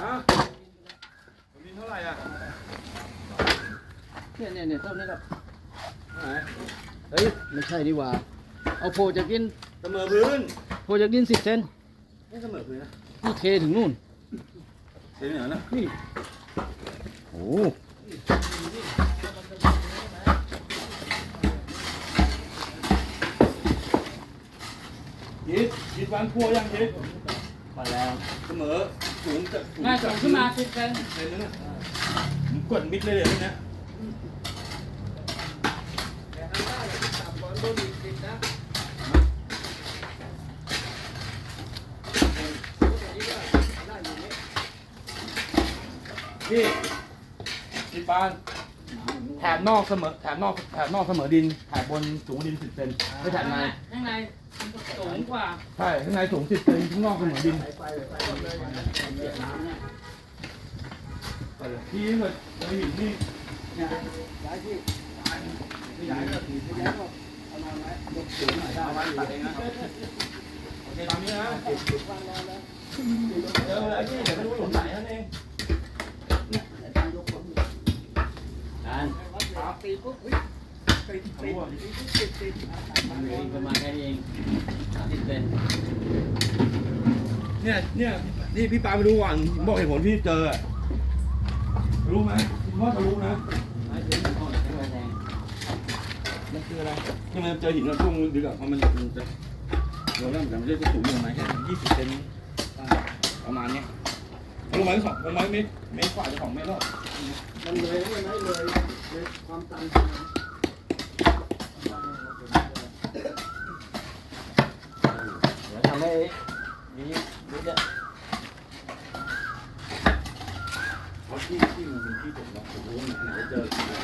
ฮะบินเท่าไหร่อะเนี่ยเนี่ยเนี่ยเท่านี้ครับไหนเฮ้ยไม่ใช่ดีกว่า เอาโพจากดินเสมอพื้นโพจากดินสิบเซนไม่เสมอพื้นนะนี่เทถึงนู่นเสียเหนือนะนี่โอ้ยิดยิดวางพัวยังยิด พอแล้ว เสมอสูงจากง่ายส่งขึ้นมาสิบเซนเซนนะผมกดมิดเลยเลยเนี่ยพี่พี่ปาน แถบนอกเสมอแถบนอกแถบนอกเสมอดินแถบบนสูงกว่าดินสิบเซนไม่แถบในข้างในสูงกว่าใช่ข้างในสูงสิบเซนข้างนอกเสมอดินพี่เหมือนเราหินนี่ย้ายที่ไม่ย้ายก็ถีบไม่ย้ายก็เอานอนไว้ยกสูงหน่อยได้ตัดเองนะโอเคตามนี้นะเจออะไรพี่เดี๋ยวไม่รู้หลงไหน ตีปุ๊บเฮ้ยติดติดติดติดประมาณแค่นี้เองสามสิบเซนเนี่ยเนี่ยนี่พี่ปาไม่รู้ก่อนผมบอกเหตุผลที่เจออะรู้ไหมคุณว่าจะรู้นะไม่ถึงห้องไม่แรงมันคืออะไรที่มันเจอหินเราช่วงดึกอะเพราะมันมันจะเราเริ่มจากมันจะสูงลงมาแค่ยี่สิบเซนประมาณเนี้ย ลงมาสองลงมาเมตรเมตรกว่าจะสองเมตรแล้วมันเลยไม่เลยเลยความตันเดี๋ยวทำให้ดีดีจะเพราะที่ที่มันเป็นที่ผมเราผมรู้ว่าไหนเจอ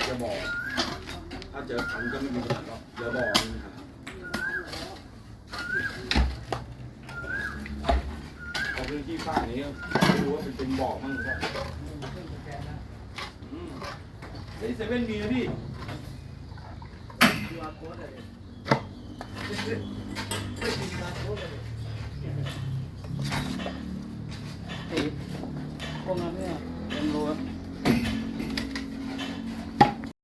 จะบอก ถ้าเจอคันก็ไม่มีปัญหาหรอกเจอบอกมีปัญหา พอพื้นที่ฟ้านี้ไม่รู้ว่าเป็นเป็นบ่อมั่งหรือเปล่าอืมเฮ้ยเซเว่นมีนะพี่ตีพวกนั้นเนี่ยเป็นรู